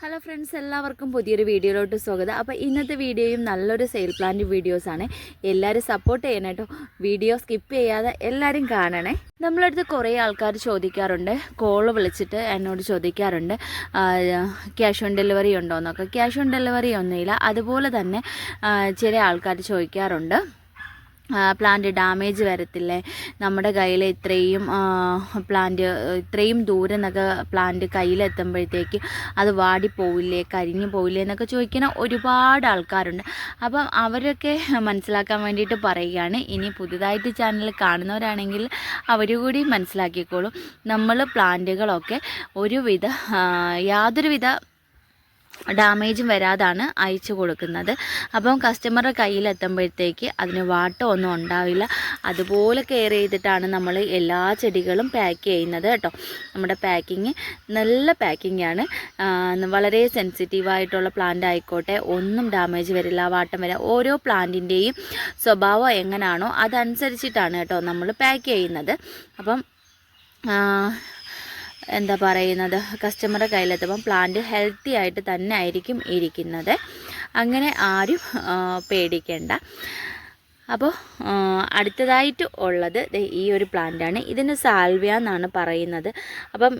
Hello friends എല്ലാവർക്കും പുതിയൊരു വീഡിയോയിലോട്ട് സ്വാഗതം. അപ്പോൾ ഇന്നത്തെ വീഡിയോയും നല്ലൊരു സെയിൽ പ്ലാന്റ് വീഡിയോസാണ് എല്ലാവരും സപ്പോർട്ട് ചെയ്യണം കേട്ടോ വീഡിയോ സ്കിപ്പ് ചെയ്യാതെ എല്ലാവരും കാണണേ. നമ്മളടുത്ത് കുറേ ആൾക്കാർ ചോദിക്കാറുണ്ട്. കോൾ വിളിച്ചിട്ട് എന്നോട് ചോദിക്കാറുണ്ട്. ക്യാഷ് ഓൺ ഡെലിവറി ഉണ്ടോ എന്നൊക്കെ ക്യാഷ് ഓൺ ഡെലിവറി ഒന്നുമില്ല. അതുപോലെ തന്നെ ചില ആൾക്കാർ ചോദിക്കാറുണ്ട്. പ്ലാന്റ് ഡാമേജ് വരത്തില്ലേ? നമ്മുടെ കയ്യിൽ ഇത്രയും പ്ലാന്റ് ഇത്രയും ദൂരം നിന്നൊക്കെ പ്ലാന്റ് കയ്യിലെത്തുമ്പോഴത്തേക്ക് അത് വാടി പോവില്ലേ കരിഞ്ഞു പോവില്ലേ എന്നൊക്കെ ചോദിക്കുന്ന ഒരുപാട് ആൾക്കാരുണ്ട്. അപ്പം അവരൊക്കെ മനസ്സിലാക്കാൻ വേണ്ടിയിട്ട് പറയുകയാണ്. ഇനി പുതുതായിട്ട് ചാനൽ കാണുന്നവരാണെങ്കിൽ അവർ കൂടി മനസ്സിലാക്കിക്കോളും. നമ്മൾ പ്ലാന്റുകളൊക്കെ ഒരുവിധ യാതൊരുവിധ ഡാമേജും വരാതാണ് അയച്ചു കൊടുക്കുന്നത്. അപ്പം കസ്റ്റമറുടെ കയ്യിലെത്തുമ്പോഴത്തേക്ക് അതിന് വാട്ടം ഒന്നും ഉണ്ടാവില്ല. അതുപോലെ കെയർ ചെയ്തിട്ടാണ് നമ്മൾ എല്ലാ ചെടികളും പാക്ക് ചെയ്യുന്നത് കേട്ടോ. നമ്മുടെ പാക്കിങ് നല്ല പാക്കിംഗ് ആണ്. വളരെ സെൻസിറ്റീവായിട്ടുള്ള പ്ലാന്റ് ആയിക്കോട്ടെ ഒന്നും ഡാമേജ് വരില്ല വാട്ടം വരില്ല. ഓരോ പ്ലാന്റിന്റെയും സ്വഭാവം എങ്ങനെയാണോ അതനുസരിച്ചിട്ടാണ് കേട്ടോ നമ്മൾ പാക്ക് ചെയ്യുന്നത്. അപ്പം എന്താ പറയുന്നത് കസ്റ്റമറുടെ കയ്യിലെത്തുമ്പം പ്ലാന്റ് ഹെൽത്തി ആയിട്ട് തന്നെ ആയിരിക്കും ഇരിക്കുന്നത്. അങ്ങനെ ആരും പേടിക്കേണ്ട. അപ്പോൾ അടുത്തതായിട്ട് ഉള്ളത് ഈ ഒരു പ്ലാന്റാണ് ഇതിന് സാൽവിയ എന്നാണ് പറയുന്നത്. അപ്പം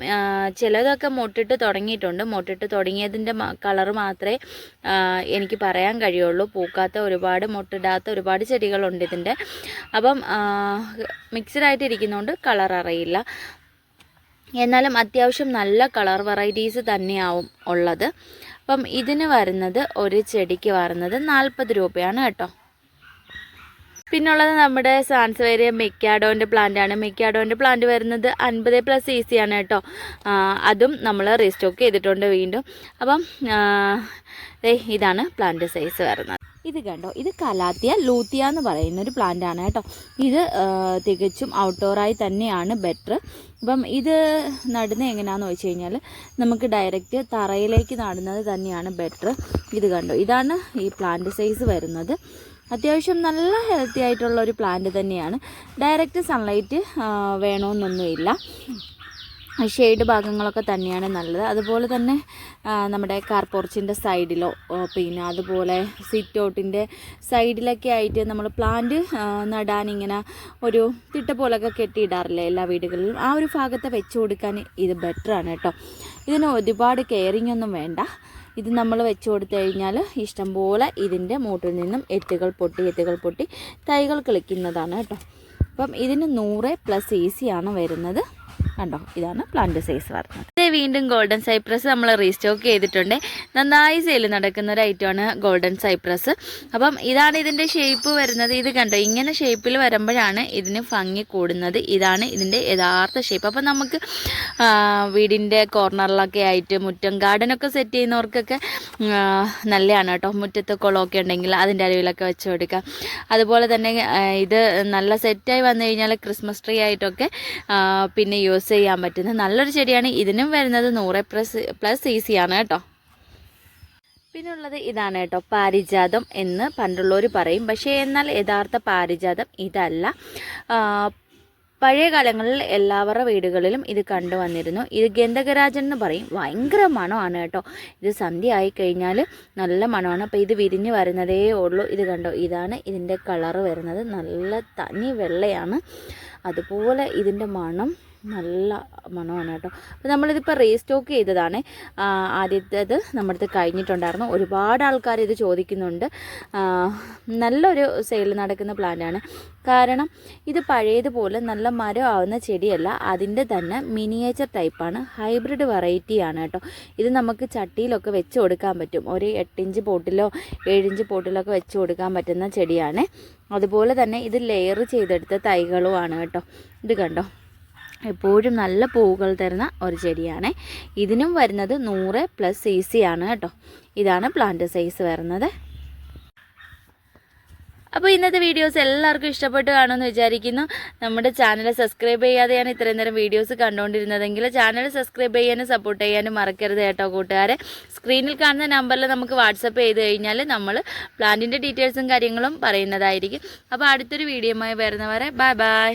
ചിലതൊക്കെ മുട്ടിട്ട് തുടങ്ങിയിട്ടുണ്ട്. മുട്ടിട്ട് തുടങ്ങിയതിന്റെ കളർ മാത്രമേ എനിക്ക് പറയാൻ കഴിയുള്ളൂ. പൂക്കാത്ത ഒരുപാട് മുട്ടിടാത്ത ഒരുപാട് ചെടികളുണ്ട് ഇതിന്റെ. അപ്പം മിക്സഡായിട്ട് ഇരിക്കുന്നതുകൊണ്ട് കളർ അറിയില്ല. എന്നാലും അത്യാവശ്യം നല്ല കളർ വെറൈറ്റീസ് തന്നെയാവും ഉള്ളത്. അപ്പം ഇതിന് വരുന്നത് ഒരു ചെടിക്ക് വരുന്നത് നാൽപ്പത് രൂപയാണ് കേട്ടോ. പിന്നുള്ളത് നമ്മുടെ സാൻസ്വേരിയ മെക്കാഡോന്റെ പ്ലാന്റ് ആണ് മെക്കാഡോന്റെ പ്ലാന്റ് വരുന്നത് അൻപത് പ്ലസ് ഈസി ആണ് കേട്ടോ. അതും നമ്മൾ റീസ്റ്റോക്ക് ചെയ്തിട്ടുണ്ട് വീണ്ടും. അപ്പം ഇതാണ് പ്ലാന്റ് സൈസ് വരുന്നത്. ഇത് കണ്ടോ? ഇത് കലാത്തിയ ലൂത്തിയ എന്ന് പറയുന്ന ഒരു പ്ലാന്റ് ആണ് കേട്ടോ. ഇത് തികച്ചും ഔട്ട്ഡോറായി തന്നെയാണ് ബെറ്റർ അപ്പം ഇത് നടുന്നത് എങ്ങനെയാണെന്ന് വെച്ച് കഴിഞ്ഞാൽ നമുക്ക് ഡയറക്റ്റ് തറയിലേക്ക് നടുന്നത് തന്നെയാണ് ബെറ്റർ ഇത് കണ്ടോ? ഇതാണ് ഈ പ്ലാന്റ് സൈസ് വരുന്നത്. അത്യാവശ്യം നല്ല ഹെൽത്തി ആയിട്ടുള്ള ഒരു പ്ലാന്റ് തന്നെയാണ്. ഡയറക്റ്റ് സൺലൈറ്റ് വേണമെന്നൊന്നുമില്ല ഷെയ്ഡ് ഭാഗങ്ങളൊക്കെ തന്നെയാണ് നല്ലത്. അതുപോലെ തന്നെ നമ്മുടെ കാർ പോർച്ചിന്റെ സൈഡിലോ പിന്നെ അതുപോലെ സിറ്റ് ഔട്ടിന്റെ സൈഡിലൊക്കെ ആയിട്ട് നമ്മൾ പ്ലാന്റ് നടാൻ ഇങ്ങനെ ഒരു തിട്ട പോലൊക്കെ കെട്ടിയിടാറില്ലേ എല്ലാ വീടുകളിലും. ആ ഒരു ഭാഗത്ത് വെച്ച് കൊടുക്കാൻ ഇത് ബെറ്ററാണ് കേട്ടോ. ഇതിന് ഒരുപാട് കെയറിങ് ഒന്നും വേണ്ട. ഇത് നമ്മൾ വെച്ച് കൊടുത്തു കഴിഞ്ഞാൽ ഇഷ്ടംപോലെ ഇതിന്റെ മൂട്ടിൽ നിന്നും എത്തുകൾ പൊട്ടി എത്തുകൾ പൊട്ടി തൈകൾ കിളിക്കുന്നതാണ് കേട്ടോ. അപ്പം ഇതിന് നൂറ് പ്ലസ് ഈസിയാണ് വരുന്നത്. കണ്ടോ? ഇതാണ് പ്ലാന്റ് സൈസ് വരുന്നത് വീണ്ടും ഗോൾഡൻ സൈപ്രസ് നമ്മൾ റീസ്റ്റോക്ക് ചെയ്തിട്ടുണ്ട്. നന്നായി സെയിൽ നടക്കുന്ന ഒരു ഐറ്റമാണ് ഗോൾഡൻ സൈപ്രസ് അപ്പം ഇതാണ് ഇതിന്റെ ഷേപ്പ് വരുന്നത്. ഇത് കണ്ടോ? ഇങ്ങനെ ഷേപ്പിൽ വരുമ്പോഴാണ് ഇതിന് ഭംഗി കൂടുന്നത്. ഇതാണ് ഇതിന്റെ യഥാർത്ഥ ഷേപ്പ് അപ്പം നമുക്ക് വീടിന്റെ കോർണറിലൊക്കെ ആയിട്ട് മുറ്റം ഗാർഡനൊക്കെ സെറ്റ് ചെയ്യുന്നവർക്കൊക്കെ നല്ലതാണ് കേട്ടോ. മുറ്റത്ത് കുളമൊക്കെ ഉണ്ടെങ്കിൽ അതിന്റെ അരുവിലൊക്കെ വെച്ച് കൊടുക്കാം. അതുപോലെ തന്നെ ഇത് നല്ല സെറ്റായി വന്നു കഴിഞ്ഞാൽ ക്രിസ്മസ് ട്രീ ആയിട്ടൊക്കെ പിന്നെ യൂസ് ചെയ്യാൻ പറ്റുന്ന നല്ലൊരു ചെടിയാണ്. ഇതിനും വരുന്നത് നൂറ് പ്ലസ് പ്ലസ് ഈസിയാണ് കേട്ടോ. പിന്നെ ഉള്ളത് ഇതാണ് കേട്ടോ പാരിജാതം എന്ന് പണ്ടുള്ളവർ പറയും. പക്ഷേ എന്നാൽ യഥാർത്ഥ പാരിജാതം ഇതല്ല. പഴയ കാലങ്ങളിൽ എല്ലാവരുടെ വീടുകളിലും ഇത് കണ്ടുവന്നിരുന്നു ഇത് ഗന്ധകരാജൻ എന്ന് പറയും. ഭയങ്കര മണമാണ് കേട്ടോ. ഇത് സന്ധ്യ ആയി കഴിഞ്ഞാൽ നല്ല മണമാണ്. അപ്പോൾ ഇത് വിരിഞ്ഞ് വരുന്നതേ ഉള്ളൂ. ഇത് കണ്ടോ? ഇതാണ് ഇതിന്റെ കളറ് വരുന്നത്. നല്ല തനി വെള്ളയാണ്. അതുപോലെ ഇതിന്റെ മണം നല്ല മണമാണ് കേട്ടോ. അപ്പോൾ നമ്മളിതിപ്പോൾ റീസ്റ്റോക്ക് ചെയ്തതാണ്. ആദ്യത്തേത് നമ്മുടെ അടുത്ത് കഴിഞ്ഞിട്ടുണ്ടായിരുന്നു. ഒരുപാട് ആൾക്കാർ ഇത് ചോദിക്കുന്നുണ്ട്. നല്ലൊരു സെയിൽ നടക്കുന്ന പ്ലാന്റാണ് കാരണം ഇത് പഴയതുപോലെ നല്ല മരം ആവുന്ന ചെടിയല്ല. അതിന്റെ തന്നെ മിനിയേച്ചർ ടൈപ്പാണ് ഹൈബ്രിഡ് വെറൈറ്റിയാണ് കേട്ടോ. ഇത് നമുക്ക് ചട്ടിയിലൊക്കെ വെച്ച് കൊടുക്കാൻ പറ്റും. ഒരു എട്ടിഞ്ച് പോട്ടിലോ ഏഴിഞ്ച് പോട്ടിലോ ഒക്കെ വെച്ച് കൊടുക്കാൻ പറ്റുന്ന ചെടിയാണ്. അതുപോലെ തന്നെ ഇത് ലെയർ ചെയ്തെടുത്ത തൈകളുമാണ് കേട്ടോ. ഇത് കണ്ടോ? എപ്പോഴും നല്ല പൂവുകൾ തരുന്ന ഒരു ചെടിയാണ്. ഇതിനും വരുന്നത് നൂറ് പ്ലസ് സി സി ആണ് കേട്ടോ. ഇതാണ് പ്ലാന്റ് സൈസ് വരുന്നത്. അപ്പോൾ ഇന്നത്തെ വീഡിയോസ് എല്ലാവർക്കും ഇഷ്ടപ്പെട്ട് കാണുമെന്ന് വിചാരിക്കുന്നു. നമ്മുടെ ചാനൽ സബ്സ്ക്രൈബ് ചെയ്യാതെയാണ് ഇത്രയും നേരം വീഡിയോസ് കണ്ടുകൊണ്ടിരുന്നതെങ്കിൽ ചാനൽ സബ്സ്ക്രൈബ് ചെയ്യാനും സപ്പോർട്ട് ചെയ്യാനും മറക്കരുത് കേട്ടോ കൂട്ടുകാരെ. സ്ക്രീനിൽ കാണുന്ന നമ്പറിൽ നമുക്ക് വാട്സപ്പ് ചെയ്ത് കഴിഞ്ഞാൽ നമ്മൾ പ്ലാന്റിന്റെ ഡീറ്റെയിൽസും കാര്യങ്ങളും പറയുന്നതായിരിക്കും. അപ്പോൾ അടുത്തൊരു വീഡിയോയുമായി വരുന്നവരെ ബൈ ബൈ